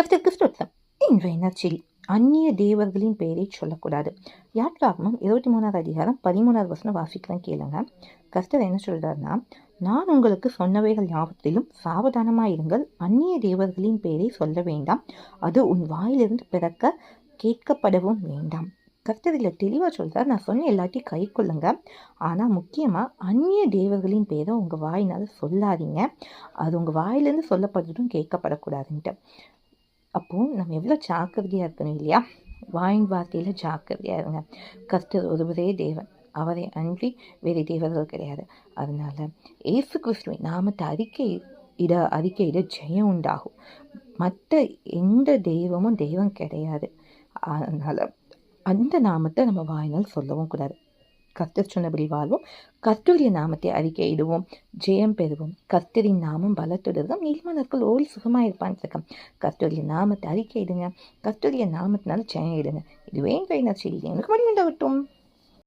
கர்த்தருக்கு ஸ்தோத்திரம் இன்றைய அந்நிய தேவர்களின் பெயரை சொல்லக்கூடாது. யாத்ராகமம் இருபத்தி மூணாவது அதிகாரம் பதிமூணாவது வசனம் வாசிக்கிறேன் கேளுங்க. கர்த்தர் என்ன சொல்கிறாருன்னா நான் உங்களுக்கு சொன்னவைகள் யாவத்திலும் சாவதானமாயிருங்கள் அந்நிய தேவர்களின் பெயரை சொல்ல வேண்டாம். அது உன் வாயிலிருந்து பிறக்க கேட்கப்படவும் வேண்டாம். கர்த்தர் இதில் தெளிவாக சொல்கிறார் நான் சொன்ன எல்லாத்தையும் கை கொள்ளுங்க. ஆனால் முக்கியமாக அந்நிய தேவர்களின் பேரை உங்கள் வாயினால் சொல்லாதீங்க. அது உங்கள் வாயிலேருந்து சொல்லப்படுறதும் கேட்கப்படக்கூடாதுன்ட்டு. அப்போது நம்ம எவ்வளோ ஜாக்கிரதையாக இருக்கணும் இல்லையா? வாயின் வார்த்தையில் ஜாக்கிரதையாக இருங்க. கர்த்தர் ஒருவரே தேவன். அவரை அன்றி வேறு தேவர்கள் கிடையாது. அதனால் ஏசு கிறிஸ்துவை நாமத்தை அறிக்கை இட அறிக்கையிட ஜெயம் உண்டாகும். மற்ற எந்த தெய்வமும் தெய்வம் கிடையாது. அதனால் அந்த நாமத்தை நம்ம வாயினால் சொல்லவும் கூடாது. கர்த்தர் சொன்னபடி வாழ்வோம் கர்த்தருடைய நாமத்தை அறிக்கை இடுவோம். ஜெயம் பெறுவோம். கர்த்தரின் நாமம் பலத்துடன் நீதிமன்றங்கள் ஓடி சுகமாக இருப்பான்னு இருக்கேன் கர்த்தருடைய நாமத்தை அறிக்கை இடுங்க. கர்த்தருடைய நாமத்தினால ஜெயம் இடுங்க. இதுவே இன்றைய செய்தி எனக்கு மணி உண்டாகட்டும்.